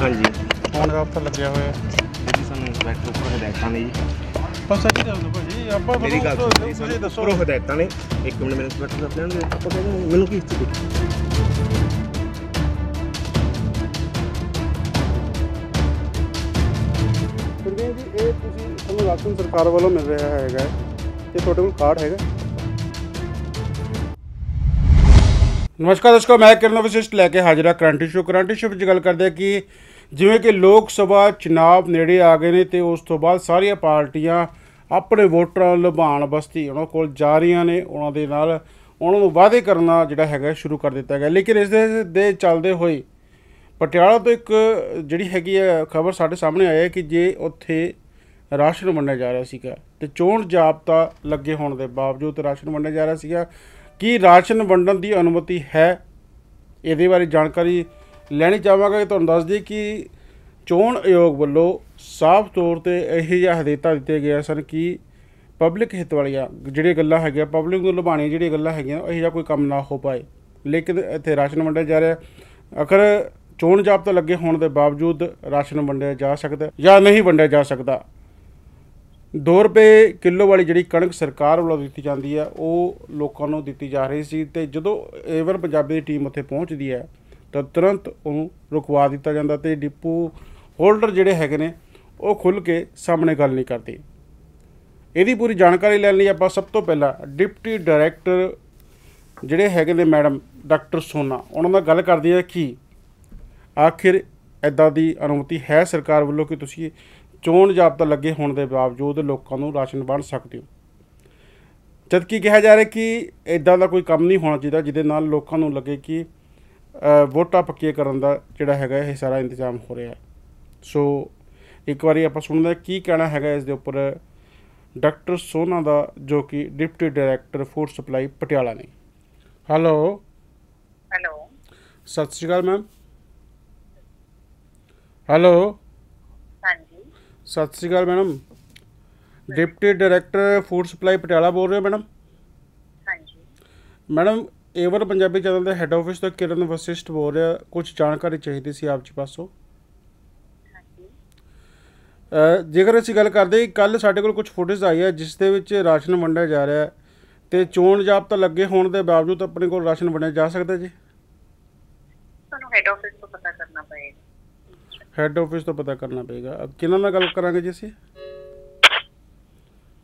ਹਾਂਜੀ। ਫੋਨ ਦਾ ਉੱਤੇ ਲੱਗਿਆ ਹੋਇਆ। ਜੀ ਸਾਨੂੰ ਇੰਸਪੈਕਟਰ ਉੱਪਰ ਹਦਾਇਤਾਂ ਨੇ ਜੀ। ਬਸ ਸੱਚੀ ਦੱਸ ਦਿਓ ਭਾਜੀ ਆਪਾਂ ਮੇਰੀ ਗੱਲ ਤੁਹਾਨੂੰ ਸੁਣੋ ਜੀ, ਤੁਸੀਂ ਸਾਨੂੰ ਦੱਸੋ। ਉੱਪਰੋਂ ਹਦਾਇਤਾਂ ਨੇ। ਇੱਕ ਮਿੰਟ ਮੇਰੇ ਇੰਸਪੈਕਟਰ ਸਾਹਿਬ ਲੈਣਗੇ ਆਪਾਂ ਕਹਿੰਦੇ ਮੈਨੂੰ ਕੀ ਸਥਿਤੀ ਗੁਰਵੀਰ ਜੀ ਇਹ ਤੁਸੀਂ ਤੁਹਾਨੂੰ ਰਾਸ਼ਨ ਸਰਕਾਰ ਵੱਲੋਂ ਮਿਲ ਰਿਹਾ ਹੈਗਾ। ਤੇ ਤੁਹਾਡੇ ਕੋਲ ਕਾਰਡ ਹੈਗਾ? ਨਮਸਕਾਰ ਦੋਸਤੋ ਮੈਂ ਕਿਰਨ ਵਿਸ਼ਿਸ਼ਟ ਲੈ ਕੇ ਹਾਜ਼ਰ ਹਾਂ। ਕਰੰਟ ਇਸ਼ੂ ਕਰੰਟ ਇਸ਼ੂ ਵਿੱਚ ਗੱਲ ਕਰਦੇ ਹਾਂ ਕਿ ਜਿਵੇਂ ਕਿ ਲੋਕ ਸਭਾ ਚੁਣਾਵ ਨੇੜੇ ਆ ਗਏ ਨੇ ਤੇ ਉਸ ਤੋਂ ਬਾਅਦ ਸਾਰੀਆਂ ਪਾਰਟੀਆਂ ਆਪਣੇ ਵੋਟਰਾਂ ਨੂੰ ਲੁਭਾਉਣ ਬਸਤੀ ਉਹਨਾਂ ਕੋਲ ਜਾ ਰਹੀਆਂ ਨੇ, ਉਹਨਾਂ ਦੇ ਨਾਲ ਉਹਨਾਂ ਨੂੰ ਵਾਅਦੇ ਕਰਨਾ ਜਿਹੜਾ ਹੈਗਾ ਸ਼ੁਰੂ ਕਰ ਦਿੱਤਾ ਗਿਆ। ਲੇਕਿਨ ਇਸ ਦੇ ਦੇ ਚੱਲਦੇ ਹੋਏ ਪਟਿਆਲਾ ਤੋਂ ਇੱਕ ਜਿਹੜੀ ਹੈਗੀ ਹੈ ਖਬਰ ਸਾਡੇ ਸਾਹਮਣੇ ਆਇਆ ਹੈ ਕਿ ਜੇ ਉੱਥੇ ਰਾਸ਼ਨ ਵੰਡਿਆ ਜਾ ਰਿਹਾ ਸੀਗਾ ਤੇ ਚੋਣ ਜਾਬਤਾ ਲੱਗੇ ਹੋਣ ਦੇ ਬਾਵਜੂਦ ਰਾਸ਼ਨ ਵੰਡਿਆ ਜਾ ਰਿਹਾ ਸੀਗਾ, ਕੀ ਰਾਸ਼ਨ ਵੰਡਣ ਦੀ ਅਨੁਮਤੀ ਹੈ? ਇਹਦੇ ਬਾਰੇ ਜਾਣਕਾਰੀ ਲੈਣੀ ਚਾਹਾਂਗਾ ਕਿ ਤੁਹਾਨੂੰ ਦੱਸ ਦਈਏ ਕਿ ਚੋਣ ਆਯੋਗ ਵੱਲੋਂ ਸਾਫ਼ ਤੌਰ ਤੇ ਇਹ ਜਿਹੀਆਂ ਹਦਾਇਤਾਂ ਦਿੱਤੇ ਗਏ ਸਨ ਕਿ ਪਬਲਿਕ ਹਿੱਤ ਵਾਲੀਆਂ ਜਿਹੜੀਆਂ ਗੱਲਾਂ ਹੈਗੀਆਂ ਪਬਲਿਕ ਨੂੰ ਲੁਭਾਉਣੀਆਂ ਜਿਹੜੀਆਂ ਗੱਲਾਂ ਹੈਗੀਆਂ ਇਹ ਜਿਹਾ ਕੋਈ ਕੰਮ ਨਾ ਹੋ ਪਾਏ। ਲੇਕਿਨ ਇੱਥੇ ਰਾਸ਼ਨ ਵੰਡਿਆ ਜਾ ਰਿਹਾ। ਅਗਰ ਚੋਣ ਜਾਬਤਾ ਲੱਗੇ ਹੋਣ ਦੇ ਬਾਵਜੂਦ ਰਾਸ਼ਨ ਵੰਡਿਆ ਜਾ ਸਕਦਾ ਜਾਂ ਨਹੀਂ ਵੰਡਿਆ ਜਾ ਸਕਦਾ। 2 ਰੁਪਏ ਕਿਲੋ ਵਾਲੀ ਜਿਹੜੀ ਕਣਕ ਸਰਕਾਰ ਵੱਲੋਂ ਦਿੱਤੀ ਜਾਂਦੀ ਹੈ, ਉਹ ਲੋਕਾਂ ਨੂੰ ਦਿੱਤੀ ਜਾ ਰਹੀ ਸੀ ਤੇ ਜਦੋਂ ਏਵਰ ਪੰਜਾਬੀ ਦੀ ਟੀਮ ਉੱਥੇ ਪਹੁੰਚਦੀ ਹੈ ਤਾਂ ਤੁਰੰਤ ਉਹਨੂੰ ਰੁਕਵਾ ਦਿੱਤਾ ਜਾਂਦਾ ਤੇ ਡਿਪੂ ਹੋਲਡਰ ਜਿਹੜੇ ਹੈਗੇ ਨੇ, ਉਹ ਖੁੱਲ ਕੇ ਸਾਹਮਣੇ ਗੱਲ ਨਹੀਂ ਕਰਦੇ। ਇਹਦੀ ਪੂਰੀ ਜਾਣਕਾਰੀ ਲੈਣ ਲਈ ਆਪਾਂ ਸਭ ਤੋਂ ਪਹਿਲਾਂ ਡਿਪਟੀ ਡਾਇਰੈਕਟਰ ਜਿਹੜੇ ਹੈਗੇ ਨੇ ਮੈਡਮ, ਡਾਕਟਰ ਸੋਨਾ, ਉਹਨਾਂ ਨਾਲ ਗੱਲ ਕਰਦੇ ਆ ਕਿ ਆਖਿਰ ਇਦਾਂ ਦੀ ਅਨੁਮਤੀ ਹੈ ਸਰਕਾਰ ਵੱਲੋਂ ਕਿ ਤੁਸੀਂ ਚੋਣ ਜਾਬਤਾ ਲੱਗੇ ਹੋਣ ਦੇ ਬਾਵਜੂਦ ਲੋਕਾਂ ਨੂੰ ਰਾਸ਼ਨ ਵੰਡ ਸਕਦੇ ਹੋ? ਜਦਕਿ ਕਿਹਾ ਜਾ ਰਿਹਾ ਕਿ ਇਦਾਂ ਦਾ ਕੋਈ ਕੰਮ ਨਹੀਂ ਹੋਣਾ ਚਾਹੀਦਾ, ਜਿਹਦੇ ਨਾਲ ਲੋਕਾਂ ਨੂੰ ਲੱਗੇ ਕਿ ਵੋਟਾਂ ਪੱਕੀਆਂ ਕਰਨ ਦਾ ਜਿਹੜਾ ਹੈਗਾ ਇਹ ਸਾਰਾ ਇੰਤਜ਼ਾਮ ਹੋ ਰਿਹਾ ਸੋ ਇੱਕ ਵਾਰੀ ਆਪਾਂ ਸੁਣਦੇ ਕੀ ਕਹਿਣਾ ਹੈਗਾ ਇਸ ਦੇ ਉੱਪਰ ਡਾਕਟਰ ਸੋਨਾ ਦਾ ਜੋ ਕਿ deputy director food supply Patiala ਨੇ। ਹੈਲੋ। ਹੈਲੋ। ਸਤਿ ਸ਼੍ਰੀ ਅਕਾਲ ਮੈਮ। ਹੈਲੋ। ਹਾਂਜੀ। ਸਤਿ ਸ਼੍ਰੀ ਅਕਾਲ madam. Deputy director food supply Patiala ਬੋਲ ਰਹੇ ਹੋ ਮੈਡਮ? ਹਾਂਜੀ। ਮੈਡਮ ਏਵਰ ਪੰਜਾਬੀ ਚੈਨਲ ਦੇ ਹੈੱਡ ਆਫਿਸ ਤੋਂ ਕਿਰਨ ਵਸਿਸ਼ਟ ਬੋਲ ਰਿਹਾ ਕੁਝ ਜਾਣਕਾਰੀ ਚਾਹੀਦੀ ਸੀ ਆਪ ਜੀ ਪਾਸੋਂ? ਜੇਕਰ ਅਸੀਂ ਗੱਲ ਕਰਦੇ ਕੱਲ ਸਾਡੇ ਕੋਲ ਕੁਝ ਫੁਟੇਜ ਆਈ ਹੈ ਜਿਸ ਦੇ ਵਿੱਚ ਰਾਸ਼ਨ ਵੰਡਿਆ ਜਾ ਰਿਹਾ ਹੈ। ਤੇ ਚੋਣ ਜਾਬਤਾ ਲੱਗੇ ਹੋਣ ਦੇ ਬਾਵਜੂਦ ਆਪਣੇ ਕੋਲ ਰਾਸ਼ਨ ਵੰਡਿਆ ਜਾ ਸਕਦਾ ਜੀ? ਤੁਹਾਨੂੰ ਹੈਡ ਆਫਿਸ ਤੋਂ ਪਤਾ ਕਰਨਾ ਪਏਗਾ। ਹੈੱਡ ਆਫਿਸ ਤੋਂ ਪਤਾ ਕਰਨਾ ਪਏਗਾ। ਅਬ ਕਿਹਨਾਂ ਨਾਲ ਗੱਲ ਕਰਾਂਗੇ ਜੀ ਅਸੀਂ?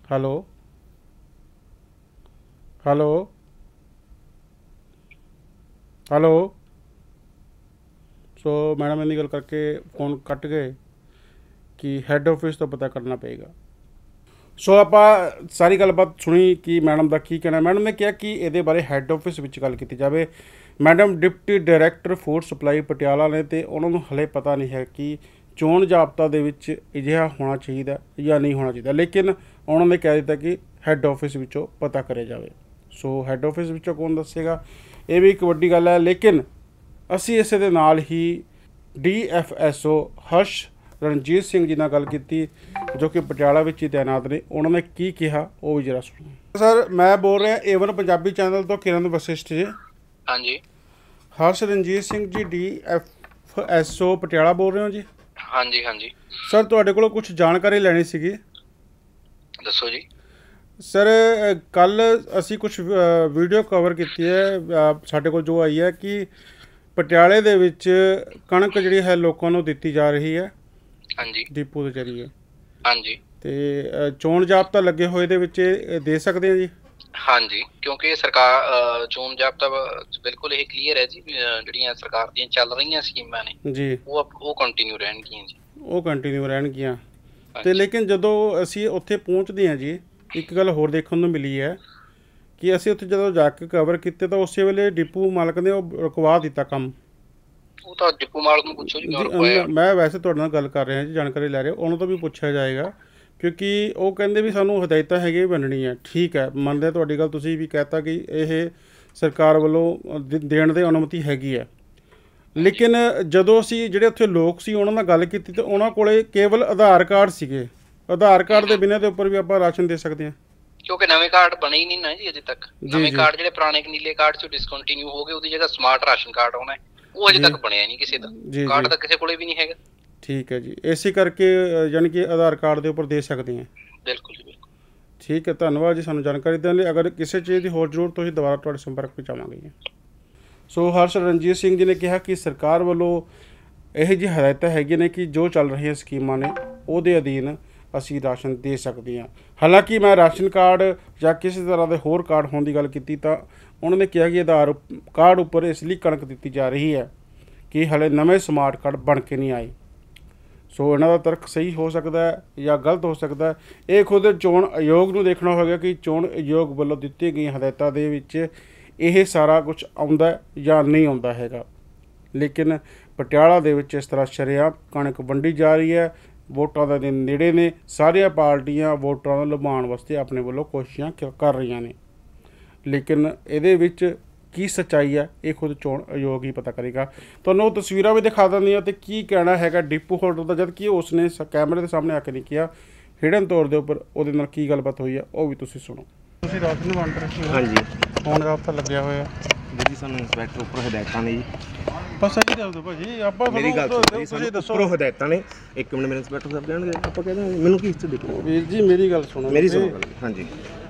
Hello hello hello so madam ਇਹਦੀ ਗੱਲ ਕਰਕੇ ਫੋਨ ਕੱਟ ਗਏ ਕਿ ਹੈੱਡ ਆਫਿਸ ਤੋਂ ਪਤਾ ਕਰਨਾ ਪਏਗਾ। ਸੋ ਆਪਾਂ ਸਾਰੀ ਗੱਲਬਾਤ ਸੁਣੀ ਕਿ ਮੈਡਮ ਦਾ ਕੀ ਕਹਿਣਾ। ਮੈਡਮ ਨੇ ਕਿਹਾ ਕਿ ਇਹਦੇ ਬਾਰੇ ਹੈੱਡ ਆਫਿਸ ਵਿੱਚ ਗੱਲ ਕੀਤੀ ਜਾਵੇ। Madam deputy director food supply Patiala ਨੇ ਤੇ ਉਹਨਾਂ ਨੂੰ ਹਲੇ ਪਤਾ ਨਹੀਂ ਹੈ ਕਿ ਚੋਣ ਜਾਬਤਾ ਦੇ ਵਿੱਚ ਅਜਿਹਾ ਹੋਣਾ ਚਾਹੀਦਾ ਜਾਂ ਨਹੀਂ ਹੋਣਾ ਚਾਹੀਦਾ। ਲੇਕਿਨ ਉਹਨਾਂ ਨੇ ਕਹਿ ਦਿੱਤਾ ਕਿ ਹੈੱਡ ਆਫਿਸ ਵਿੱਚੋਂ ਪਤਾ ਕਰਿਆ ਜਾਵੇ। ਸੋ ਹੈੱਡ ਆਫਿਸ ਵਿੱਚੋਂ ਕੌਣ ਦੱਸੇਗਾ? ਇਹ ਵੀ ਇੱਕ ਵੱਡੀ ਗੱਲ ਹੈ ਲੇਕਿਨ ਅਸੀਂ ਇਸੇ ਦੇ ਨਾਲ ਹੀ ਡੀਐਫਐਸਓ ਹਰਸ਼ ਰਣਜੀਤ ਸਿੰਘ ਜੀ ਨਾਲ ਗੱਲ ਕੀਤੀ ਜੋ ਕਿ ਪਟਿਆਲਾ ਵਿੱਚ ਹੀ ਤਾਇਨਾਤ ਨੇ। ਉਹਨਾਂ ਨੇ ਕੀ ਕਿਹਾ ਉਹ ਵੀ ਜਰਾ ਸੁਣੋ। ਸਰ ਮੈਂ ਬੋਲ ਰਿਹਾ ਏਵਨ ਪੰਜਾਬੀ ਚੈਨਲ ਤੋਂ ਕਿਰਨ ਵਸਿਸ਼ਟ ਜੀ। ਹਾਂਜੀ। ਹਰਸ਼ ਰਣਜੀਤ ਸਿੰਘ ਜੀ ਡੀਐਫਐਸਓ ਪਟਿਆਲਾ ਬੋਲ ਰਹੇ ਹੋ ਜੀ? ਹਾਂਜੀ ਹਾਂਜੀ। ਸਰ ਤੁਹਾਡੇ ਕੋਲੋਂ ਕੁਝ ਜਾਣਕਾਰੀ ਲੈਣੀ ਸੀਗੀ? ਦੱਸੋ ਜੀ। ਸਰ ਕੱਲ ਅਸੀਂ ਕੁਝ ਵੀਡੀਓ ਕਵਰ ਕੀਤੀ ਹੈ ਸਾਡੇ ਕੋਲ ਜੋ ਆਈ ਹੈ ਕਿ ਪਟਿਆਲੇ ਦੇ ਵਿੱਚ ਕਣਕ ਜਿਹੜੀ ਹੈ ਲੋਕਾਂ ਨੂੰ ਦਿੱਤੀ ਜਾ ਰਹੀ ਹੈ। ਹਾਂਜੀ। ਡਿਪੂ ਦੇ ਜ਼ਰੀਏ। ਹਾਂਜੀ। ਤੇ ਚੋਣ ਜਾਬਤਾ ਲੱਗੇ ਹੋਏ ਦੇ ਵਿੱਚ ਦੇ ਸਕਦੇ ਆ ਜੀ? ਹਾਂਜੀ ਕਿਉਂਕਿ ਸਰਕਾਰ ਚੋਣ ਜਾਬਤਾ ਬਿਲਕੁਲ ਇਹ ਕਲੀਅਰ ਹੈ ਜੀ ਜਿਹੜੀਆਂ ਸਰਕਾਰ ਦੀਆਂ ਚੱਲ ਰਹੀਆਂ ਸਕੀਮਾਂ ਨੇ ਜੀ। ਉਹ ਉਹ ਕੰਟੀਨਿਊ ਰਹਿਣਗੀਆਂ ਜੀ। ਉਹ ਕੰਟੀਨਿਊ ਰਹਿਣਗੀਆਂ। ਤੇ। ਲੇਕਿਨ ਜਦੋਂ ਅਸੀਂ ਉੱਥੇ ਪਹੁੰਚਦੇ ਹਾਂ ਜੀ ਇੱਕ ਗੱਲ ਹੋਰ ਦੇਖਣ ਨੂੰ ਮਿਲੀ ਹੈ ਕਿ ਅਸੀਂ ਉੱਥੇ ਜਦੋਂ ਜਾ ਕੇ ਕਵਰ ਕੀਤੇ ਤਾਂ ਉਸੇ ਵੇਲੇ ਡਿਪੂ ਮਾਲਕ ਨੇ ਉਹ ਰੁਕਵਾ ਦਿੱਤਾ ਕੰਮ। ਉਹ ਤਾਂ ਡਿਪੂ ਮਾਲਕ ਨੂੰ ਪੁੱਛੋ ਜੀ ਕਿਉਂ ਮੈਂ ਵੈਸੇ ਤੁਹਾਡੇ ਨਾਲ ਗੱਲ ਕਰ ਰਿਹਾ ਜੀ ਜਾਣਕਾਰੀ ਲੈ ਰਿਹਾ ਉਹਨੂੰ ਤੋਂ ਵੀ ਪੁੱਛਿਆ ਜਾਏਗਾ ਕਿਉਂਕਿ ਉਹ ਕਹਿੰਦੇ ਵੀ ਸਾਨੂੰ ਹਦਾਇਤਾਂ ਹੈਗੀਆਂ ਬਣਨੀ ਹੈ ਠੀਕ ਹੈ ਮੰਨਦੇ ਤੁਹਾਡੀ ਗੱਲ ਤੁਸੀਂ ਵੀ ਕਹਤਾ ਕਿ ਇਹ ਸਰਕਾਰ ਵੱਲੋਂ ਦੇਣ ਦੇ ਅਨੁਮਤੀ ਹੈਗੀ ਹੈ। ਲੇਕਿਨ ਜਦੋਂ ਅਸੀਂ ਜਿਹੜੇ ਉੱਥੇ ਲੋਕ ਸੀ ਉਹਨਾਂ ਨਾਲ ਗੱਲ ਕੀਤੀ ਤੇ ਉਹਨਾਂ ਕੋਲੇ ਕੇਵਲ ਆਧਾਰ ਕਾਰਡ ਸੀਗੇ। ਆਧਾਰ ਕਾਰਡ ਦੇ ਬਿਨਾਂ ਦੇ ਉੱਪਰ ਵੀ ਆਪਾਂ ਰਾਸ਼ਨ ਦੇ ਸਕਦੇ ਹਾਂ। ਕਿਉਂਕਿ ਨਵੇਂ ਕਾਰਡ ਬਣੇ ਹੀ ਨਹੀਂ ਨਾ ਜੀ ਅਜੇ ਤੱਕ। ਜੀ, ਨਵੇਂ ਜੀ। ਕਾਰਡ ਜਿਹੜੇ ਪੁਰਾਣੇ ਨੀਲੇ ਕਾਰਡ ਚੋਂ ਡਿਸਕੰਟੀਨਿਊ ਹੋ ਗਏ ਉਹਦੀ ਜਗ੍ਹਾ ਸਮਾਰਟ ਰਾਸ਼ਨ ਕਾਰਡ ਆਉਣਾ ਹੈ। ਉਹ ਅਜੇ ਤੱਕ ਬਣਿਆ ਨਹੀਂ ਕਿਸੇ ਦਾ। ਜੀ, ਕਾਰਡ ਜੀ। ਤਾਂ ਕਿਸੇ ਕੋਲੇ ਵੀ ਨਹੀਂ ਹੈਗਾ। ਠੀਕ ਹੈ ਜੀ। ਇਸੇ ਕਰਕੇ ਯਾਨੀ ਕਿ ਆਧਾਰ ਕਾਰਡ ਦੇ ਉੱਪਰ ਦੇ ਸਕਦੇ ਹਾਂ। ਬਿਲਕੁਲ ਜੀ ਬਿਲਕੁਲ। ਠੀਕ ਹੈ ਧੰਨਵਾਦ ਜੀ ਸਾਨੂੰ ਜਾਣਕਾਰੀ ਦੇਣ ਲਈ। ਅਗਰ ਕਿਸੇ ਚੀਜ਼ ਦੀ ਹੋਰ ਜ਼ਰੂਰਤ ਹੋਈ ਦੁਬਾਰਾ ਤੁਹਾਡੇ ਸੰਪਰਕ ਵਿੱਚ ਆਵਾਂਗੇ ਜੀ। ਸੋ ਹਰਸ਼ ਰਣਜੀਤ ਸਿੰਘ ਜੀ ਨੇ ਕਿਹਾ ਕਿ ਸਰਕਾਰ ਵੱਲੋਂ ਇਹ ਜਿਹੀ ਹਦਾਇਤਾਂ ਹੈਗੀਆਂ ਨੇ ਕਿ ਜੋ ਚੱਲ ਰਹੀਆਂ ਸਕੀਮਾਂ ਨੇ ਉਹਦੇ ਅਧੀਨ ਅਸੀਂ ਰਾਸ਼ਨ ਦੇ ਸਕਦੇ ਹਾਂ। ਹਾਲਾਂਕਿ ਮੈਂ ਰਾਸ਼ਨ ਕਾਰਡ ਜਾਂ ਕਿਸੇ ਤਰ੍ਹਾਂ ਦੇ ਹੋਰ ਕਾਰਡ ਹੋਣ ਦੀ ਗੱਲ ਕੀਤੀ ਤਾਂ ਉਹਨਾਂ ਨੇ ਕਿਹਾ ਕਿ ਆਧਾਰ ਉਪ- ਕਾਰਡ ਉੱਪਰ ਇਸ ਲਈ ਕਣਕ ਦਿੱਤੀ ਜਾ ਰਹੀ ਹੈ ਕਿ ਹਲੇ ਨਵੇਂ ਸਮਾਰਟ ਕਾਰਡ ਬਣ ਕੇ ਨਹੀਂ ਆਏ। ਸੋ ਇਹਨਾਂ ਦਾ ਤਰਕ ਸਹੀ ਹੋ ਸਕਦਾ ਹੈ ਜਾਂ ਗਲਤ ਹੋ ਸਕਦਾ ਹੈ। ਇਹ ਖੁਦ ਚੋਣ ਆਯੋਗ ਨੂੰ ਦੇਖਣਾ ਹੋਵੇਗਾ ਕਿ ਚੋਣ ਆਯੋਗ ਵੱਲੋਂ ਦਿੱਤੀ ਗਈਆਂ ਹਦਾਇਤਾਂ ਦੇ ਵਿੱਚ ਇਹ ਸਾਰਾ ਕੁਝ ਆਉਂਦਾ ਜਾਂ ਨਹੀਂ ਆਉਂਦਾ ਹੈਗਾ। ਲੇਕਿਨ ਪਟਿਆਲਾ ਦੇ ਵਿੱਚ ਇਸ ਤਰ੍ਹਾਂ ਸ਼ਰੇਆਮ ਕਣਕ ਵੰਡੀ ਜਾ ਰਹੀ ਹੈ। ਵੋਟਾਂ ਦਾ ਦਿਨ ਨੇੜੇ ਨੇ। ਸਾਰੀਆਂ ਪਾਰਟੀਆਂ ਵੋਟਰਾਂ ਨੂੰ ਲੁਭਾਉਣ ਵਾਸਤੇ ਆਪਣੇ ਵੱਲੋਂ ਕੋਸ਼ਿਸ਼ਾਂ ਕ- ਕਰ ਰਹੀਆਂ ਨੇ। ਲੇਕਿਨ ਇਹਦੇ ਵਿੱਚ ਕੀ ਸੱਚਾਈ ਹੈ ਇਹ ਖੁਦ ਚੋਣ ਆਯੋਗ ਹੀ ਪਤਾ ਕਰੇਗਾ। ਤੁਹਾਨੂੰ ਉਹ ਤਸਵੀਰਾਂ ਵੀ ਦਿਖਾ ਦਿੰਦੀਆਂ ਤੇ ਕੀ ਕਹਿਣਾ ਹੈਗਾ ਡਿਪੂ ਹੋਲਡਰ ਦਾ ਜਦ ਕਿ ਉਸਨੇ ਕੈਮਰੇ ਦੇ ਸਾਹਮਣੇ ਆ ਕੇ ਨਹੀਂ ਕਿਹਾ ਹਿਡਨ ਤੌਰ ਦੇ ਉੱਪਰ ਉਹਦੇ ਨਾਲ ਕੀ ਗੱਲਬਾਤ ਹੋਈ ਹੈ ਉਹ ਵੀ ਤੁਸੀਂ ਸੁਣੋ। ਤੁਸੀਂ ਰਾਤ ਨੂੰ ਵੰਡ ਰਹੇ ਹਾਂਜੀ। ਫੋਨ ਰਾਤ ਲੱਗਿਆ ਹੋਇਆ। ਜੀ ਸਾਨੂੰ ਇੰਸਪੈਕਟਰ ਉੱਪਰ ਹਦਾਇਤਾਂ ਨੇ ਜੀ। ਬਸ ਸਹੀ ਦੱਸ ਦਿਓ ਭਾਜੀ ਆਪਾਂ ਮੇਰੀ ਗੱਲ ਸੁਣੋ ਜੀ, ਤੁਸੀਂ ਸਾਨੂੰ ਦੱਸੋ। ਉੱਪਰੋਂ ਹਦਾਇਤਾਂ ਨੇ। ਇੱਕ ਮਿੰਟ ਮੇਰੇ ਇੰਸਪੈਕਟਰ ਸਾਹਿਬ ਲੈਣਗੇ ਆਪਾਂ ਕਹਿੰਦੇ ਮੈਨੂੰ ਕੀ ਹਿੱਸੇ ਦੇਖੋ ਵੀਰ ਜੀ ਮੇਰੀ ਗੱਲ ਸੁਣੋ ਮੇਰੀ ਤੁਸੀਂ। ਸੁਣੋ ਗੱਲ ਹਾਂਜੀ।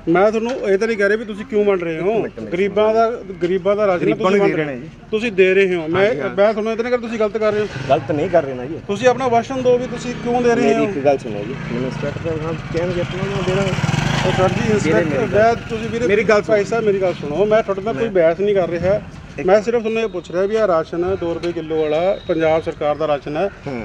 ਮੈਂ ਤੁਹਾਨੂੰ ਇਹ ਤਾਂ ਨਹੀਂ ਕਹਿ ਰਿਹਾ ਵੀ ਤੁਸੀਂ ਕਿਉਂ ਵੰਡ ਰਹੇ ਹੋ। Minute, minute. ਗਰੀਬਾਂ ਦਾ ਗਰੀਬਾਂ ਦਾ ਰਾਸ਼ਨ ਗਰੀਬਾਂ ਤੁਸੀਂ ਨੂੰ ਵੰਡ ਦੇ ਰਹੇ ਰਹੇ ਹੋ। ਨੇ ਤੁਸੀਂ ਦੇ ਰਹੇ ਹੋ। ਮੈਂ ਹਾਂਜੀ, ਹਾਂ। ਮੈਂ ਤੁਹਾਨੂੰ ਇਹ ਤਾਂ ਨਹੀਂ ਕਰ ਤੁਸੀਂ ਗਲਤ ਕਰ ਰਹੇ ਹੋ। ਗਲਤ ਨਹੀਂ ਕਰ ਰਹੇ ਨਾ ਜੀ। ਤੁਸੀਂ ਆਪਣਾ ਵਾਸ਼ਨ ਦਿਓ ਵੀ ਤੁਸੀਂ ਕਿਉਂ ਦੇ ਰਹੇ ਮੇਰੀ ਹੋ। ਇੱਕ ਗੱਲ ਸੁਣੋ ਜੀ। ਮੈਨੂੰ ਇੰਸਪੈਕਟਰ ਸਾਹਿਬ ਕਹਿਣਗੇ ਆਪਣਾ ਮੈਂ ਦੇਣਾ ਉਹ ਸਰ ਜੀ ਇੰਸਪੈਕਟਰ ਮੇਰੀ ਮੈਂ ਤੁਸੀਂ ਵੀਰੇ ਮੇਰੀ ਗੱਲ ਸੁਣੋ। ਭਾਈ ਸਾਹਿਬ ਮੇਰੀ ਗੱਲ ਸੁਣੋ। ਮੈਂ ਤੁਹਾਡੇ ਨਾਲ ਕੋਈ ਬਹਿਸ ਨਹੀਂ ਕਰ ਰਿਹਾ। ਮੈਂ ਸਿਰਫ ਤੁਹਾਨੂੰ ਇਹ ਪੁੱਛ ਰਿਹਾ ਵੀ ਆ ਰਾਸ਼ਨ 2 ਰੁਪਏ ਕਿਲੋ ਵਾਲਾ ਪੰਜਾਬ ਸਰਕਾਰ ਦਾ ਰਾਸ਼ਨ ਹੈ। ਹੂੰ।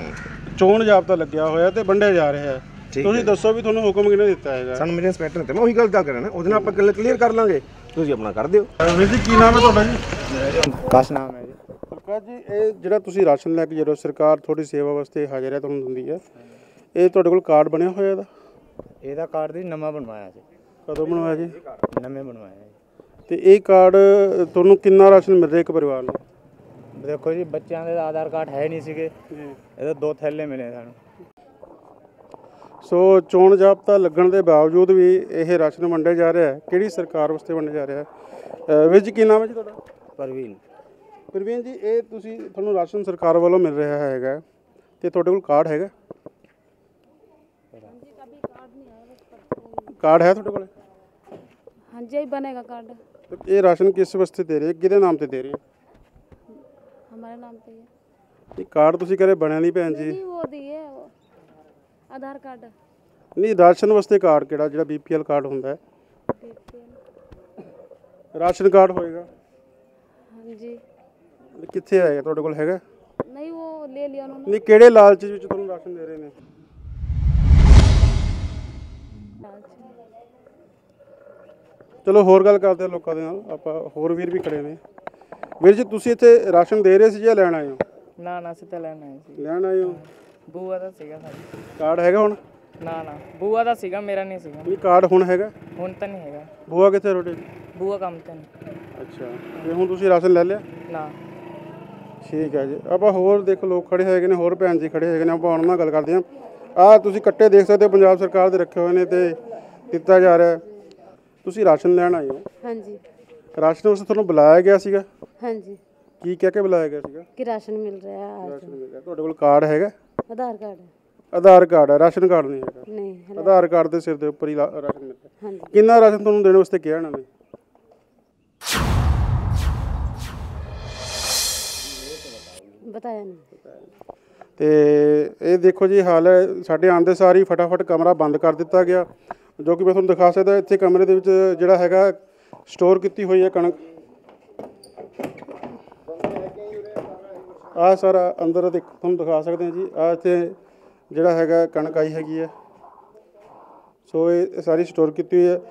ਚੋਣ ਜਾਬਤਾ ਲੱਗਿਆ ਹੋਇਆ ਤੇ ਵੰਡਿਆ ਜਾ ਰਿਹਾ ਹੈ। ਤੁਸੀਂ। ਦੱਸੋ ਵੀ ਤੁਹਾਨੂੰ ਹੁਕਮ ਕਿਹਨੇ ਦਿੱਤਾ ਹੈਗਾ? ਸਾਨੂੰ ਮੇਰੇ ਇੰਸਪੈਕਟਰ ਨੇ ਤੇ ਮੈਂ ਉਹੀ ਗੱਲ ਤਾਂ ਕਰਾਂ ਨਾ ਉਹਦੇ ਨਾਲ ਆਪਾਂ ਗੱਲ ਕਲੀਅਰ ਕਰ ਲਾਂਗੇ। ਤੁਸੀਂ ਆਪਣਾ ਕਰ ਦਿਓ। ਵੀਰ ਜੀ ਕੀ ਨਾਮ ਹੈ ਤੁਹਾਡਾ ਜੀ? ਕਾਸ਼ ਨਾਮ ਹੈ ਜੀ। ਸਰਕਾਰ ਜੀ ਇਹ ਜਿਹੜਾ ਤੁਸੀਂ ਰਾਸ਼ਨ ਲੈ ਕੇ ਜਦੋਂ ਸਰਕਾਰ ਤੁਹਾਡੀ ਸੇਵਾ ਵਾਸਤੇ ਹਾਜ਼ਰ ਹੈ ਤੁਹਾਨੂੰ ਦਿੰਦੀ ਹੈ। ਇਹ ਤੁਹਾਡੇ ਕੋਲ ਕਾਰਡ ਬਣਿਆ ਹੋਇਆ ਇਹਦਾ? ਇਹਦਾ ਕਾਰਡ ਦੀ ਨਵਾਂ ਬਣਵਾਇਆ ਜੀ। ਕਦੋਂ ਬਣਵਾਇਆ ਜੀ? ਨਵੇਂ ਬਣਵਾਇਆ ਜੀ। ਤੇ ਇਹ ਕਾਰਡ ਤੁਹਾਨੂੰ ਕਿੰਨਾ ਰਾਸ਼ਨ ਮਿਲ ਰਿਹਾ ਇੱਕ ਪਰਿਵਾਰ ਨੂੰ? ਦੇਖੋ ਜੀ ਬੱਚਿਆਂ ਦੇ ਆਧਾਰ ਕਾਰਡ ਹੈ ਨਹੀਂ ਸੀਗੇ। ਇਹਦੇ ਦੋ ਥੈਲੇ ਮਿਲੇ ਸਾਨੂੰ। ਸੋ ਚੋਣ ਜਾਬਤਾ ਲੱਗਣ ਦੇ ਬਾਵਜੂਦ ਵੀ ਇਹ ਰਾਸ਼ਨ ਵੰਡਿਆ ਜਾ ਰਿਹਾ ਹੈ। ਕਿਹੜੀ ਸਰਕਾਰ ਵਾਸਤੇ ਵੰਡਿਆ ਜਾ ਰਿਹਾ ਹੈ? ਵਿੱਚ ਕੀ ਨਾਮ ਹੈ ਜੀ ਤੁਹਾਡਾ? ਪ੍ਰਵੀਨ। ਪ੍ਰਵੀਨ ਜੀ ਇਹ ਤੁਸੀਂ ਤੁਹਾਨੂੰ ਰਾਸ਼ਨ ਸਰਕਾਰ ਵੱਲੋਂ ਮਿਲ ਰਿਹਾ ਹੈਗਾ। ਤੇ ਤੁਹਾਡੇ ਕੋਲ ਕਾਰਡ ਹੈਗਾ? ਕਾਰਡ ਹੈ ਤੁਹਾਡੇ ਕੋਲ? ਹਾਂਜੀ ਹੀ ਬਣੇਗਾ ਕਾਰਡ। ਇਹ ਰਾਸ਼ਨ ਕਿਸ ਵਾਸਤੇ ਦੇ ਰਹੇ ਹੋ? ਕਿਹਦੇ ਨਾਮ ਤੇ ਦੇ ਰਹੇ ਹੋ हमारे नाम पे ही है ਇਹ ਕਾਰਡ ਤੁਸੀਂ ਕਰੇ ਬਣਿਆ ਨਹੀਂ ਭੈਣ ਜੀ नहीं वो दिए वो आधार कार्ड ਨਹੀਂ ਰਾਸ਼ਨ ਵਾਸਤੇ ਕਾਰਡ ਕਿਹੜਾ ਜਿਹੜਾ ਬੀਪੀਐਲ ਕਾਰਡ ਹੁੰਦਾ ਹੈ BPL ਰਾਸ਼ਨ ਕਾਰਡ ਹੋਏਗਾ हाँ जी ਕਿੱਥੇ ਆਏਗਾ ਤੁਹਾਡੇ ਕੋਲ ਹੈਗਾ नहीं वो ले लिया उन्होंने ਨਹੀਂ ਕਿਹੜੇ ਲਾਲਚ ਵਿੱਚ ਤੁਹਾਨੂੰ ਰਾਸ਼ਨ ਦੇ ਰਹੇ ਨੇ ਚਲੋ ਹੋਰ ਗੱਲ ਕਰਦੇ ਹਾਂ ਲੋਕਾਂ ਦੇ ਨਾਲ ਆਪਾਂ ਹੋਰ ਵੀਰ ਵੀ ਖੜੇ ਨੇ। ਵੀਰ ਜੀ ਤੁਸੀਂ ਇੱਥੇ ਰਾਸ਼ਨ ਦੇ ਰਹੇ ਸੀ ਜਾਂ ਲੈਣ ਆਏ ਹੋ? ਨਾ ਨਾ ਤਾਂ ਲੈਣਾ ਹੈ ਜੀ ਲੈਣ ਆਏ ਹੋ? ਬੂਆ ਦਾ ਸੀਗਾ ਸਾਡੀ। ਕਾਰਡ ਹੈਗਾ ਹੁਣ? ਨਾ ਨਾ ਬੂਆ ਦਾ ਸੀਗਾ ਮੇਰਾ ਨਹੀਂ ਸੀਗਾ। ਨਹੀਂ ਕਾਰਡ ਹੁਣ ਹੈਗਾ? ਹੁਣ ਤਾਂ ਨਹੀਂ ਹੈਗਾ। ਬੂਆ ਕਿੱਥੇ ਤੁਹਾਡੇ ਬੂਆ ਕੰਮ ਤੇ ਨਹੀਂ। ਅੱਛਾ ਤੇ ਹੁਣ ਤੁਸੀਂ ਰਾਸ਼ਨ ਲੈ ਲਿਆ? ਨਾ। ਠੀਕ ਹੈ ਜੀ। ਆਪਾਂ ਹੋਰ ਦੇਖੋ ਲੋਕ ਖੜੇ ਹੈਗੇ ਨੇ ਹੋਰ ਭੈਣ ਜੀ ਖੜੇ ਹੈਗੇ ਨੇ ਆਪਾਂ ਉਹਨਾਂ ਨਾਲ ਗੱਲ ਕਰਦੇ ਹਾਂ। ਆਹ ਤੁਸੀਂ ਕੱਟੇ ਦੇਖ ਸਕਦੇ ਹੋ ਪੰਜਾਬ ਸਰਕਾਰ ਦੇ ਰੱਖੇ ਹੋਏ ਨੇ ਤੇ ਦਿੱਤਾ ਜਾ ਰਿਹਾ। ਹੈ। ਤੁਸੀਂ ਰਾਸ਼ਨ ਲੈਣ ਆਏ ਹੋ? ਹਾਂਜੀ। ਰਾਸ਼ਨ ਉਸ ਤੁਹਾਨੂੰ ਬੁਲਾਇਆ ਗਿਆ ਸੀਗਾ? ਹਾਂਜੀ। ਕੀ ਕਹਿ ਕੇ ਬੁਲਾਇਆ ਗਿਆ ਸੀਗਾ? ਕਿ ਰਾਸ਼ਨ ਮਿਲ ਰਿਹਾ ਆ ਰਾਸ਼ਨ ਮਿਲ ਗਿਆ ਤੁਹਾਡੇ ਕੋਲ ਕਾਰਡ ਹੈਗਾ? ਆਧਾਰ ਕਾਰਡ। ਆਧਾਰ ਕਾਰਡ ਹੈ ਰਾਸ਼ਨ ਕਾਰਡ ਨਹੀਂ ਹੈਗਾ। ਨਹੀਂ ਆਧਾਰ ਕਾਰਡ ਦੇ ਸਿਰ ਦੇ ਉੱਪਰ ਹੀ ਰਾਸ਼ਨ ਮਿਲਦਾ ਹਾਂਜੀ। ਕਿੰਨਾ ਰਾਸ਼ਨ ਤੁਹਾਨੂੰ ਦੇਣ ਵਾਸਤੇ ਕਿਹਾ ਇਹਨਾਂ ਨੇ? ਬਤਾਇਆ ਨਹੀਂ। ਤੇ ਇਹ ਦੇਖੋ ਜੀ ਹਾਲ ਹੈ ਸਾਡੇ ਆਂਦੇ ਸਾਰ ਫਟਾਫਟ ਕਮਰਾ ਬੰਦ ਕਰ ਦਿੱਤਾ ਗਿਆ। ਜੋ ਕਿ ਮੈਂ ਤੁਹਾਨੂੰ ਦਿਖਾ ਸਕਦਾ, ਇੱਥੇ ਕਮਰੇ ਦੇ ਵਿੱਚ ਜਿਹੜਾ ਹੈਗਾ ਸਟੋਰ ਕੀਤੀ ਹੋਈ ਹੈ ਕਣਕ। ਆ ਸਾਰਾ, ਅੰਦਰ ਦੇਖ, ਤੁਹਾਨੂੰ ਦਿਖਾ ਸਕਦੇ ਹਾਂ ਜੀ। ਆ ਇੱਥੇ ਜਿਹੜਾ ਹੈਗਾ, ਕਣਕ ਆਈ ਹੈਗੀ ਹੈ। ਸੋ ਇਹ ਸਾਰੀ ਸਟੋਰ ਕੀਤੀ ਹੋਈ ਹੈ।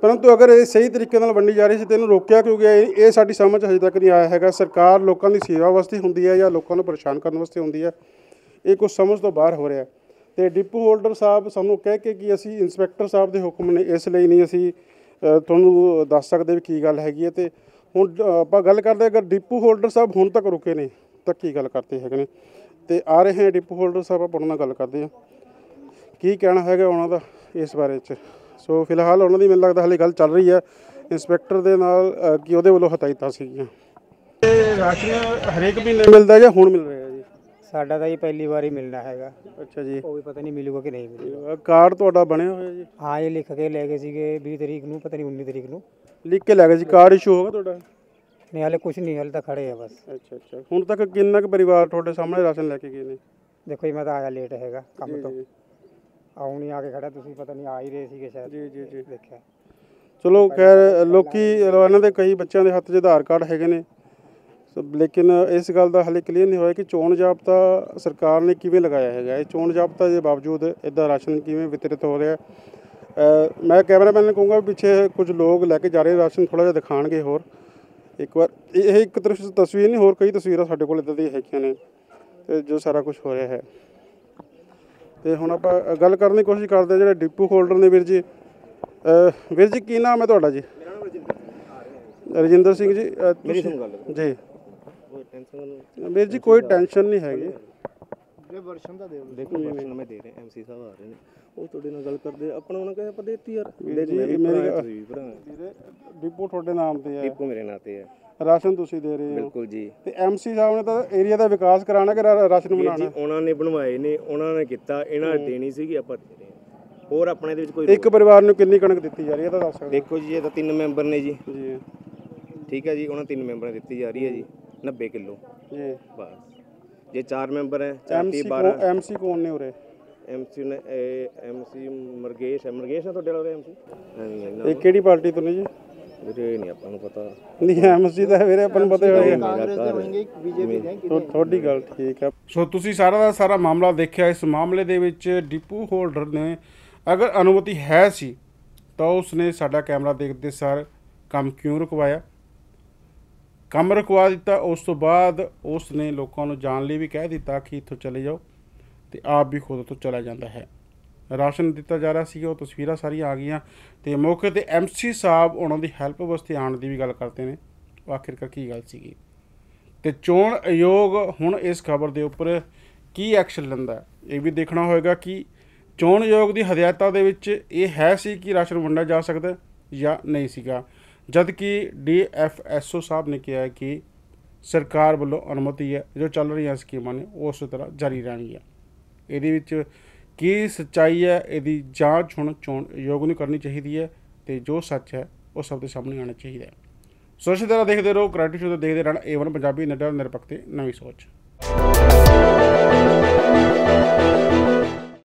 ਪਰੰਤੂ ਅਗਰ ਇਹ ਸਹੀ ਤਰੀਕੇ ਨਾਲ ਵੰਡੀ ਜਾ ਰਹੀ ਸੀ ਤੇ ਇਹਨੂੰ ਰੋਕਿਆ ਕਿਉਂ ਗਿਆ? ਇਹ ਸਾਡੀ ਸਮਝ 'ਚ ਹਜੇ ਤੱਕ ਨਹੀਂ ਆਇਆ ਹੈਗਾ। ਸਰਕਾਰ ਲੋਕਾਂ ਦੀ ਸੇਵਾ ਵਾਸਤੇ ਹੁੰਦੀ ਹੈ ਜਾਂ ਲੋਕਾਂ ਨੂੰ ਪਰੇਸ਼ਾਨ ਕਰਨ ਵਾਸਤੇ ਹੁੰਦੀ ਹੈ। ਇਹ ਕੁਝ ਸਮਝ ਤੋਂ ਬਾਹਰ ਹੋ ਰਿਹਾ। ਤੇ ਡਿਪੂ ਹੋਲਡਰ ਸਾਹਿਬ ਸਾਨੂੰ ਕਹਿ ਕੇ ਕਿ ਅਸੀਂ ਇੰਸਪੈਕਟਰ ਸਾਹਿਬ ਦੇ ਹੁਕਮ ਨੇ ਇਸ ਲਈ ਨਹੀਂ ਅਸੀਂ ਤੁਹਾਨੂੰ ਦੱਸ ਸਕਦੇ ਵੀ ਕੀ ਗੱਲ ਹੈਗੀ ਹੈ ਤੇ ਹੁਣ ਆਪਾਂ ਗੱਲ ਕਰਦੇ ਅਗਰ ਡਿਪੂ ਹੋਲਡਰ ਸਾਹਿਬ ਹੁਣ ਤੱਕ ਰੁਕੇ ਨੇ ਤਾਂ ਕੀ ਗੱਲ ਕਰਦੇ ਹੈਗੇ ਨੇ? ਤੇ ਆ ਰਹੇ ਹੈ ਡਿਪੂ ਹੋਲਡਰ ਸਾਹਿਬ ਆਪਾਂ ਉਹਨਾਂ ਨਾਲ ਗੱਲ ਕਰਦੇ ਹਾਂ। ਕੀ ਕਹਿਣਾ ਹੈਗਾ ਉਹਨਾਂ ਦਾ ਇਸ ਬਾਰੇ ਚ? ਸੋ ਫਿਲਹਾਲ ਉਹਨਾਂ ਦੀ ਮੈਨੂੰ ਲੱਗਦਾ ਹਲੇ ਗੱਲ ਚੱਲ ਰਹੀ ਹੈ। ਇੰਸਪੈਕਟਰ ਦੇ ਨਾਲ ਕਿ ਉਹਦੇ ਵੱਲੋਂ ਹਦਾਇਤਾਂ ਸੀਗੀਆਂ? ਤੇ ਰਾਸ਼ਨ ਹਰੇਕ ਮਹੀਨੇ ਮਿਲਦਾ ਜਾਂ ਹੁਣ ਮਿਲ ਰਿਹਾ? ਸਾਡਾ ਤਾਂ ਜੀ ਪਹਿਲੀ ਵਾਰ ਹੀ ਮਿਲਣਾ ਹੈਗਾ। ਅੱਛਾ ਜੀ। ਉਹ ਵੀ ਪਤਾ ਨਹੀਂ ਮਿਲੂਗਾ ਕਿ ਨਹੀਂ ਮਿਲੂਗਾ। ਕਾਰਡ ਤੁਹਾਡਾ ਬਣਿਆ ਹੋਇਆ ਜੀ? ਹਾਂ ਇਹ ਲਿਖ ਕੇ ਲੈ ਗਏ ਸੀਗੇ 20 ਤਰੀਕ ਨੂੰ ਪਤਾ ਨਹੀਂ 19 ਤਰੀਕ ਨੂੰ। ਲਿਖ ਕੇ ਲੈ ਗਏ ਸੀ। ਕਾਰਡ ਇਸ਼ੂ ਹੋਗਾ ਤੁਹਾਡਾ? ਨਹੀਂ ਹਾਲੇ ਕੁਝ ਨਹੀਂ ਹਾਲੇ ਤਾਂ ਖੜੇ ਆ ਬਸ। ਅੱਛਾ ਅੱਛਾ। ਹੁਣ ਤੱਕ ਕਿੰਨਾ ਕੁ ਪਰਿਵਾਰ ਤੁਹਾਡੇ ਸਾਹਮਣੇ ਰਾਸ਼ਨ ਲੈ ਕੇ ਗਏ ਨੇ? ਦੇਖੋ ਜੀ ਮੈਂ ਤਾਂ ਆਇਆ ਲੇਟ ਹੈਗਾ ਕੰਮ ਤੋਂ। ਜੀ। ਆਉਂ ਨਹੀਂ ਆ ਕੇ ਖੜਾ ਤੁਸੀਂ ਪਤਾ ਨਹੀਂ ਆ ਹੀ ਰਹੇ ਸੀਗੇ ਸ਼ਾਇਦ। ਜੀ ਜੀ ਜੀ। ਦੇਖਿਆ। ਚਲੋ ਖੈਰ ਲੋਕੀ ਇਹਨਾਂ ਦੇ ਕਈ ਬੱਚਿਆਂ ਦੇ ਹੱਥ 'ਚ ਆਧਾਰ ਕਾਰਡ ਹੈਗੇ ਨੇ। ਲੇਕਿਨ ਇਸ ਗੱਲ ਦਾ ਹਲੇ ਕਲੀਅਰ ਨਹੀਂ ਹੋਇਆ ਕਿ ਚੋਣ ਜਾਬਤਾ ਸਰਕਾਰ ਨੇ ਕਿਵੇਂ ਲਗਾਇਆ ਹੈਗਾ। ਇਹ ਚੋਣ ਜਾਬਤਾ ਦੇ ਬਾਵਜੂਦ ਇਦਾਂ ਰਾਸ਼ਨ ਕਿਵੇਂ ਵਿਤਰਿਤ ਹੋ ਰਿਹਾ। ਮੈਂ ਕੈਮਰਾਮੈਨ ਨੂੰ ਕਹੂੰਗਾ ਪਿੱਛੇ ਕੁਝ ਲੋਕ ਲੈ ਕੇ ਜਾ ਰਹੇ ਰਾਸ਼ਨ ਥੋੜਾ ਜਿਹਾ ਦਿਖਾਣਗੇ ਹੋਰ। ਇੱਕ ਵਾਰ ਇਹ ਇੱਕ ਤਰਫ ਤਸਵੀਰ ਨਹੀਂ ਹੋਰ ਕਈ ਤਸਵੀਰਾਂ ਸਾਡੇ ਕੋਲ ਇਦਾਂ ਦੀਆਂ ਹੈਗੀਆਂ ਨੇ ਤੇ ਜੋ ਸਾਰਾ ਕੁਝ ਹੋ ਰਿਹਾ ਹੈ। ਤੇ ਹੁਣ ਆਪਾਂ ਗੱਲ ਕਰਨ ਦੀ ਕੋਸ਼ਿਸ਼ ਕਰਦੇ ਹਾਂ ਜਿਹੜੇ ਡਿਪੂ ਹੋਲਡਰ ਨੇ ਵੀਰ ਜੀ। ਵੀਰ ਜੀ ਕੀ ਨਾਮ ਹੈ ਤੁਹਾਡਾ ਜੀ? ਰਜਿੰਦਰ ਸਿੰਘ ਜੀ ਮੇਰੀ ਤੁਸੀਂ- ਸੁਣ ਗੱਲ। ਜੀ। ਵੀਰ ਜੀ ਕੋਈ ਟੈਨਸ਼ਨ ਨਹੀਂ ਹੈਗੀ। ਦੇਖੋ ਵਰਸ਼ਨ ਮੈਂ ਦੇ ਰਿਹਾ ਐਮਸੀ ਸਾਹਿਬ ਆ ਰਹੇ ਨੇ। ਉਹ ਤੁਹਾਡੇ ਨਾਲ ਗੱਲ ਕਰਦੇ। ਆਪਣਾ ਉਹਨਾਂ ਕਹਿੰਦੇ ਆਪਾਂ ਦੇਤੀ ਯਾਰ। ਦੇਖ ਜੀ, ਮੇਰੀ ਭਰਾ ਵੀਰੇ ਡਿਪੂ ਤੁਹਾਡੇ ਨਾਮ ਤੇ ਹੈ। ਟਿੱਪੋ ਮੇਰੇ ਨਾਂ ਤੇ ਹੈ। ਰਾਸ਼ਨ ਤੁਸੀਂ ਦੇ ਰਹੇ ਹੋ। ਬਿਲਕੁਲ ਜੀ। ਤੇ ਐਮਸੀ ਸਾਹਿਬ ਨੇ ਤਾਂ ਏਰੀਆ ਦਾ ਵਿਕਾਸ ਕਰਾਉਣਾ ਕਿ ਰਾਸ਼ਨ ਵੀਰ ਜੀ ਬਣਾਉਣਾ? ਉਹਨਾਂ ਨੇ ਬਣਵਾਏ ਨੇ ਉਹਨਾਂ ਨੇ ਕੀਤਾ। ਇਹਨਾਂ ਨੇ ਦੇਣੀ ਸੀਗੀ ਆਪਾਂ ਦੇ ਰਹੇ ਹਾਂ। ਹੋਰ ਆਪਣੇ ਦੇ ਵਿੱਚ ਕੋਈ ਇੱਕ ਪਰਿਵਾਰ ਨੂੰ ਕਿੰਨੀ ਕਣਕ ਦਿੱਤੀ ਜਾ ਰਹੀ ਹੈ ਇਹ ਤਾਂ ਦੱਸ ਸਕਦੇ ਦੇਖੋ ਜੀ ਇਹ ਤਾਂ ਤਿੰਨ ਮੈਂਬਰ ਨੇ ਜੀ। ਜੀ। ਠੀਕ ਹੈ ਜੀ ਉਹਨਾਂ ਤਿੰਨ ਮੈਂਬਰਾਂ ਨੂੰ ਦਿੱਤੀ ਜਾ ਰਹੀ ਹੈ ਜੀ। 90 ਕਿਲੋ ਜੀ ਬਸ ਜੇ ਚਾਰ ਮੈਂਬਰ ਹੈ ਚਾਰ ਐਮਸੀ ਤੀਹ 12 ਐਮਸੀ ਕੌਣ ਨੇ ਉਰੇ ਐਮਸੀ ਨੇ ਐਮਸੀ ਮਰਗੇਸ਼ ਹੈ ਮਰਗੇਸ਼ ਹੈ ਤੁਹਾਡੇ ਨਾਲ ਐਮਸੀ ਨਹੀਂ ਇਹ ਕਿਹੜੀ ਪਾਰਟੀ ਤੋਂ ਨੇ ਜੀ ਵੀਰੇ ਨਹੀਂ ਆਪਾਂ ਨੂੰ ਪਤਾ ਨਹੀਂ ਐਮਸੀ ਦਾ ਵੀਰੇ ਆਪਾਂ ਨੂੰ ਪਤਾ ਹੋਏਗਾ ਤੁਹਾਡੀ ਗੱਲ ਠੀਕ ਹੈ ਸੋ ਤੁਸੀਂ ਸਾਰਾ ਦਾ ਸਾਰਾ ਮਾਮਲਾ ਦੇਖਿਆ ਇਸ ਮਾਮਲੇ ਦੇ ਵਿੱਚ ਡਿਪੂ ਹੋਲਡਰ ਨੇ ਅਗਰ ਅਨੁਮਤੀ ਹੈ ਸੀ ਤਾਂ ਉਸਨੇ ਸਾਡਾ ਕੈਮਰਾ ਦੇਖਦੇ ਸਾਰ ਕੰਮ ਕਿਉਂ ਰੁਕਵਾਇਆ ਕੰਮ ਰੁਕਵਾ ਦਿੱਤਾ, ਉਸ ਤੋਂ ਬਾਅਦ ਉਸ ਨੇ ਲੋਕਾਂ ਨੂੰ ਜਾਣ ਲਈ ਵੀ ਕਹਿ ਦਿੱਤਾ ਕਿ ਇੱਥੋਂ ਚਲੇ ਜਾਓ ਤੇ ਆਪ ਵੀ ਖੁਦ ਤੋਂ ਚਲਾ ਜਾਂਦਾ ਹੈ। ਰਾਸ਼ਨ ਦਿੱਤਾ ਜਾ ਰਿਹਾ ਸੀ ਉਹ ਤਸਵੀਰਾਂ ਸਾਰੀਆਂ ਆ ਗਈਆਂ ਤੇ ਮੌਕੇ ਤੇ ਐਮਸੀ ਸਾਹਿਬ ਉਹਨਾਂ ਦੀ ਹੈਲਪ ਵਾਸਤੇ ਆਉਣ ਦੀ ਵੀ ਗੱਲ ਕਰਦੇ ਨੇ। ਉਹ ਆਖਿਰਕਾਰ ਕੀ ਗੱਲ ਸੀਗੀ? ਤੇ ਚੋਣ ਆਯੋਗ ਹੁਣ ਇਸ ਖਬਰ ਦੇ ਉੱਪਰ ਕੀ ਐਕਸ਼ਨ ਲੈਂਦਾ? ਇਹ ਵੀ ਦੇਖਣਾ ਹੋਏਗਾ ਕਿ ਚੋਣ ਆਯੋਗ ਦੀ ਹਦਾਇਤਾਂ ਦੇ ਵਿੱਚ ਇਹ ਹੈ ਸੀ ਕਿ ਰਾਸ਼ਨ ਵੰਡਿਆ ਜਾ ਸਕਦਾ ਜਾਂ ਨਹੀਂ ਸੀਗਾ। ਜਦ ਕਿ ਡੀਐਫਐਸਓ ਸਾਹਿਬ ਨੇ ਕਿਹਾ ਕਿ ਸਰਕਾਰ ਵੱਲੋਂ ਅਨੁਮਤੀ ਹੈ, ਜੋ ਚੱਲ ਰਹੀਆਂ ਸਕੀਮਾਂ ਨੇ, ਉਹ ਉਸੇ ਤਰ੍ਹਾਂ ਜਾਰੀ ਰਹਿਣਗੀਆਂ। ਇਹਦੇ ਵਿੱਚ ਕੀ ਸੱਚਾਈ ਹੈ, ਇਹਦੀ ਜਾਂਚ ਹੁਣ ਚੋਣ ਯੋਗ ਨੂੰ ਕਰਨੀ ਚਾਹੀਦੀ ਹੈ ਤੇ ਜੋ ਸੱਚ ਹੈ, ਉਹ ਸਭ ਦੇ ਸਾਹਮਣੇ ਆਉਣਾ ਚਾਹੀਦਾ ਹੈ। ਸੋ ਤਰ੍ਹਾਂ ਦੇਖਦੇ ਰਹੋ ਕ੍ਰਾਈਟਿਕ ਸ਼ੋ ਤੇ ਦੇਖਦੇ ਰਹਿਣਾ ਏਵਨ ਪੰਜਾਬੀ ਨਿਡਰ ਨਿਰਪੱਖ ਤੇ ਨਵੀਂ ਸੋਚ।